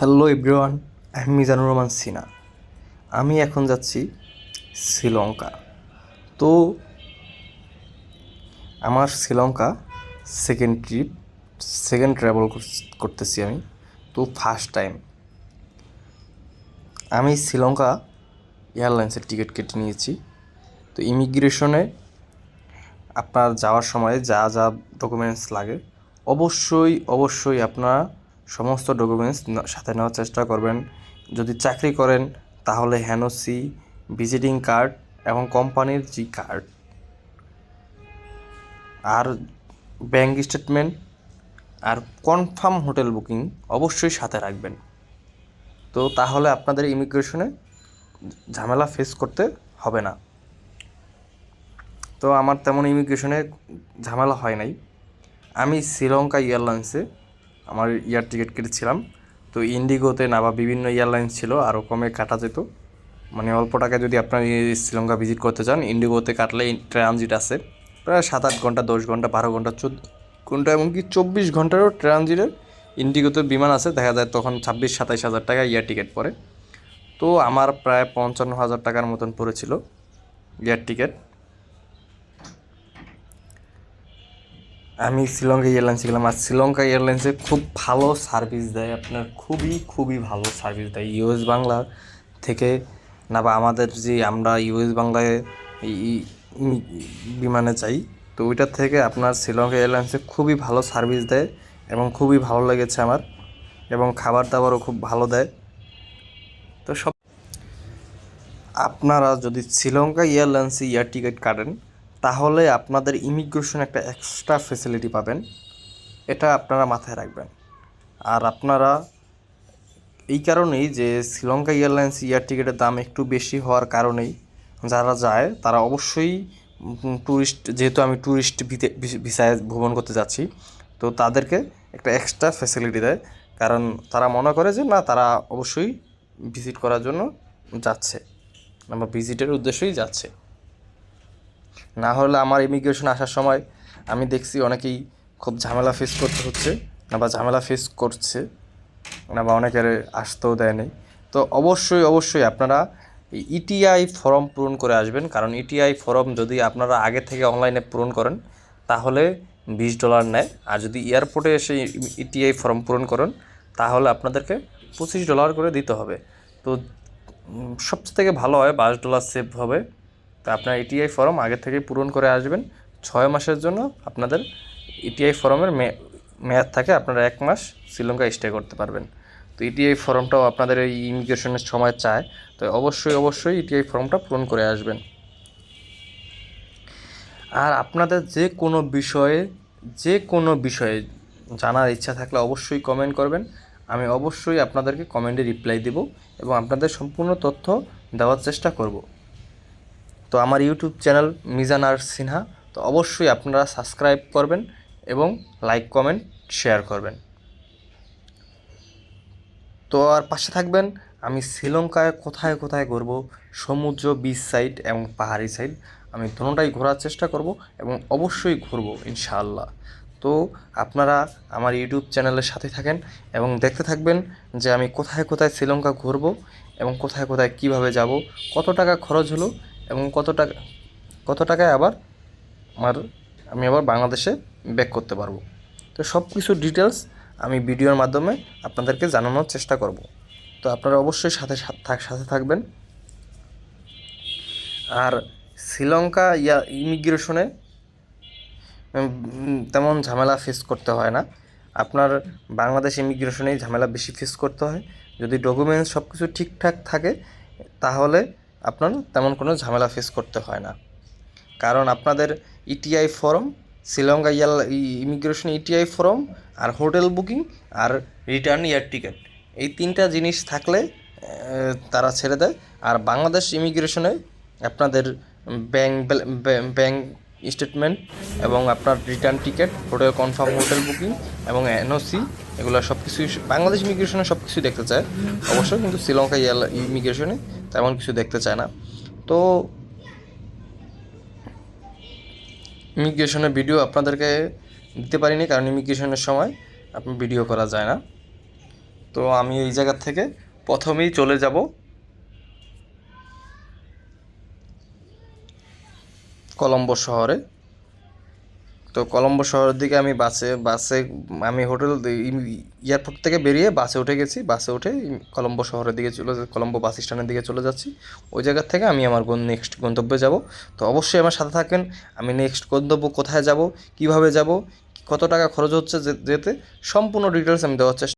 Hello everyone আমি মিজানুর রহমান সিনা আমি এখন যাচ্ছি শ্রীলঙ্কা। তো আমার Sri Lanka second trip second travel করতেছি আমি। তো ফার্স্ট টাইম আমি শ্রীলঙ্কা এয়ারলাইন্সের টিকিট কেটে নিয়েছি। তো ইমিগ্রেশনে আপনার যাওয়ার সময় যা যা ডকুমেন্টস লাগে, অবশ্যই অবশ্যই আপনারা সমস্ত ডকুমেন্টস সাথে নেওয়ার চেষ্টা করবেন। যদি চাকরি করেন, তাহলে হ্যানোসি ভিজিটিং কার্ড এবং কোম্পানির জি কার্ড আর ব্যাঙ্ক স্টেটমেন্ট আর কনফার্ম হোটেল বুকিং অবশ্যই সাথে রাখবেন। তো তাহলে আপনাদের ইমিগ্রেশনে ঝামেলা ফেস করতে হবে না। তো আমার তেমন ইমিগ্রেশনে ঝামেলা হয় নাই। আমি শ্রীলঙ্কা এয়ারলাইন্সে আমার এয়ার টিকিট কেটেছিলাম। তো ইন্ডিগোতে না বা বিভিন্ন এয়ারলাইন্স ছিল আরও কমে কাটা যেত। মানে অল্প টাকায় যদি আপনার শ্রীলঙ্কা ভিজিট করতে চান ইন্ডিগোতে কাটলে ট্রানজিট আছে। প্রায় সাত আট ঘণ্টা, দশ ঘণ্টা, বারো ঘণ্টা, চোদ্দ ঘণ্টা, এমনকি চব্বিশ ঘন্টারও ট্রানজিটের ইন্ডিগোতে বিমান আছে। দেখা যায় তখন ছাব্বিশ, সাতাইশ হাজার টাকা এয়ার টিকিট পড়ে। তো আমার প্রায় পঞ্চান্ন হাজার টাকার মতন পড়েছিল এয়ার টিকিট। আমি শ্রীলঙ্কা এয়ারলাইন্সে গেলাম। আর শ্রীলঙ্কা এয়ারলাইন্সে খুব ভালো সার্ভিস দেয় আপনার, খুবই খুবই ভালো সার্ভিস দেয় ইউএস বাংলা থেকে। না, বা আমাদের যে আমরা ইউএস বাংলায় বিমানে চাই তো ওইটার থেকে আপনার শ্রীলঙ্কা এয়ারলাইন্সে খুবই ভালো সার্ভিস দেয় এবং খুবই ভালো লেগেছে আমার এবং খাবার দাবারও খুব ভালো দেয়। তো সব আপনারা যদি শ্রীলঙ্কা এয়ারলাইন্সে এয়ার টিকিট কাটেন তাহলে আপনাদের ইমিগ্রেশন একটা এক্সট্রা ফেসিলিটি পাবেন। এটা আপনারা মাথায় রাখবেন। আর আপনারা এই কারণেই যে শ্রীলঙ্কা এয়ারলাইন্স এয়ার টিকিটের দাম একটু বেশি হওয়ার কারণেই যারা যায়, তারা অবশ্যই ট্যুরিস্ট যেহেতু আমি ট্যুরিস্ট ভিসায় ভ্রমণ করতে যাচ্ছি, তো তাদেরকে একটা এক্সট্রা ফ্যাসিলিটি দেয়। কারণ তারা মনে করে যে, না, তারা অবশ্যই ভিজিট করার জন্য যাচ্ছে। বা ভিজিটের উদ্দেশ্যেই যাচ্ছে। না হলে আমার ইমিগ্রেশন আসার সময় আমি দেখছি অনেকেই খুব ঝামেলা ফেস করতে হচ্ছে না বা ঝামেলা ফেস করছে না বা অনেকের আসতেও দেয়নি তো অবশ্যই অবশ্যই আপনারা ইটিআই ফর্ম পূরণ করে আসবেন, কারণ ইটিআই ফর্ম যদি আপনারা আগে থেকে অনলাইনে পূরণ করেন, তাহলে বিশ ডলার নেয়। আর যদি এয়ারপোর্টে এসে ইটিআই ফর্ম পূরণ করেন, তাহলে আপনাদেরকে পঁচিশ ডলার করে দিতে হবে। তো সবচেয়ে থেকে ভালো হয় বাইশ ডলার সেভ হবে। তো আপনার ইটিআই ফর্ম আগে থেকে পূরণ করে আসবেন। ছয় মাসের জন্য আপনাদের ইটিআই ফর্মের মেয়াদ থাকে আপনারা এক মাস শ্রীলঙ্কা স্টে করতে পারবেন। তো ইটিআই ফর্মটাও আপনাদের এই ইমিগ্রেশনের সময় চায়। তো অবশ্যই অবশ্যই ইটিআই ফর্মটা পূরণ করে আসবেন। আর আপনাদের যে কোনো বিষয়ে, যে কোনো বিষয়ে জানার ইচ্ছা থাকলে অবশ্যই কমেন্ট করবেন। আমি অবশ্যই আপনাদেরকে কমেন্টে রিপ্লাই দেব এবং আপনাদের সম্পূর্ণ তথ্য দেওয়ার চেষ্টা করব। তো আমার ইউটিউব চ্যানেল মিজান আর সিনহা, তো অবশ্যই আপনারা সাবস্ক্রাইব করবেন এবং লাইক, কমেন্ট, শেয়ার করবেন। তো আর পাশে থাকবেন, আমি শ্রীলঙ্কায় কোথায় কোথায় ঘুরব, সমুদ্র বিচ সাইড এবং পাহাড়ি সাইড আমি দুটোটাই ঘোরার চেষ্টা করব এবং অবশ্যই ঘুরবো, ইনশাআল্লাহ। তো আপনারা আমার ইউটিউব চ্যানেলের সাথে থাকেন এবং দেখতে থাকবেন যে আমি কোথায় কোথায় শ্রীলঙ্কা ঘুরব এবং কোথায় কোথায় কীভাবে যাব, কত টাকা খরচ হলো এবং কত টাকা, কত টাকায় আবার আমার, আমি আবার বাংলাদেশে ব্যাক করতে পারব। তো সব কিছু ডিটেলস আমি ভিডিওর মাধ্যমে আপনাদেরকে জানানোর চেষ্টা করব। তো আপনারা অবশ্যই সাথে সাথে থাকবেন। আর শ্রীলঙ্কা ইয়া ইমিগ্রেশনে তেমন ঝামেলা ফেস করতে হয় না। আপনার বাংলাদেশ ইমিগ্রেশনেই ঝামেলা বেশি ফেস করতে হয়। যদি ডকুমেন্টস সব কিছু ঠিকঠাক থাকে, তাহলে আপনার তেমন কোনো ঝামেলা ফেস করতে হয় না। কারণ আপনাদের E T I form Sri Lanka year immigration E T I form R hotel booking আর রিটার্ন এয়ার টিকিট এই তিনটা জিনিস থাকলে তারা ছেড়ে দেয়। আর বাংলাদেশ ইমিগ্রেশনে আপনাদের ব্যাংক ব্যাংক স্টেটমেন্ট এবং আপনার return ticket hotel confirm hotel booking এবং এনওসি এগুলো সব কিছুই বাংলাদেশ ইমিগ্রেশনে সব কিছুই দেখতে চায়। অবশ্যই কিন্তু শ্রীলঙ্কা ইয়াল ইমিগ্রেশনে তেমন কিছু দেখতে চায় না। তো ইমিগ্রেশনের ভিডিও আপনাদেরকে দিতে পারিনি কারণ ইমিগ্রেশনের সময় আপনি ভিডিও করা যায় না। তো আমি এই জায়গা থেকে প্রথমেই চলে যাব। কলম্বো শহরে। তো কলম্বো শহরের দিকে আমি বাসে বাসে আমি হোটেল এয়ারপোর্ট থেকে বেরিয়ে বাসে উঠে গেছি। বাসে উঠে কলম্বো শহরের দিকে চলে কলম্বো বাস স্ট্যান্ডের দিকে চলে যাচ্ছি। ওই জায়গার থেকে আমি আমার নেক্সট গন্তব্যে যাব। তো অবশ্যই আমার সাথে থাকেন। আমি নেক্সট গন্তব্য কোথায় যাব, কীভাবে যাব, কত টাকা খরচ হচ্ছে যেতে, সম্পূর্ণ ডিটেলস আমি দেওয়ার চেষ্টা